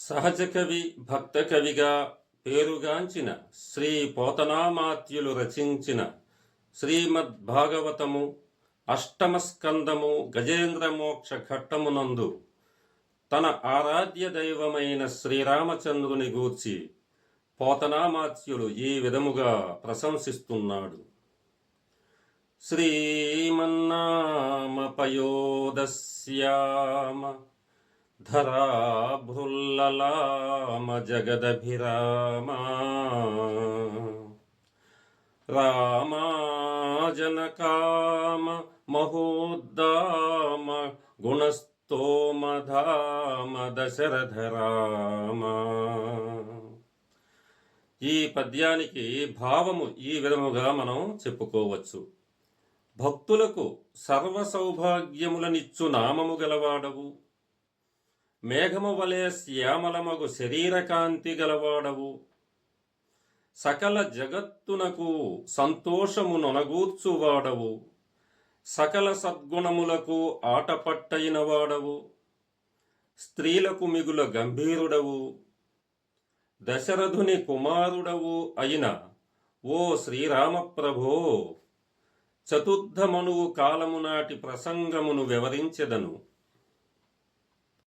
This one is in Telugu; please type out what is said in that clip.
సహజ కవి భక్త కవిగా పేరుగాంచిన శ్రీ పోతనామాత్యులు రచించిన శ్రీమద్భాగవతము అష్టమస్కందము గజేంద్రమోక్ష గజేంద్ర ఘట్టమునందు తన ఆరాధ్య దైవమైన శ్రీరామచంద్రుని గూర్చి పోతనామాత్యులు ఈ విధముగా ప్రశంసిస్తున్నాడు. శ్రీమన్నామపయోదశ్యామ ధరాభృల్లలామ జగదభిరామ రామాజనకామ మహోద్దామ గుణస్తోమధామ దశరథ రామ ఈ పద్యానికి భావము ఈ విధముగా మనం చెప్పుకోవచ్చు. భక్తులకు సర్వ సౌభాగ్యములనిచ్చు నామము గలవాడవు. మేఘము వలె శ్యామలమగు శరీరకాంతి గలవాడవు. సకల జగత్తునకు సంతోషము నొనగూర్చువాడవు. సకల సద్గుణములకు ఆటపట్టైన వాడవు స్త్రీలకు మిగుల గంభీరుడవు. దశరథుని కుమారుడవు అయిన ఓ శ్రీరామప్రభో చతుర్థమనువు కాలము నాటి ప్రసంగమును వివరించెదను.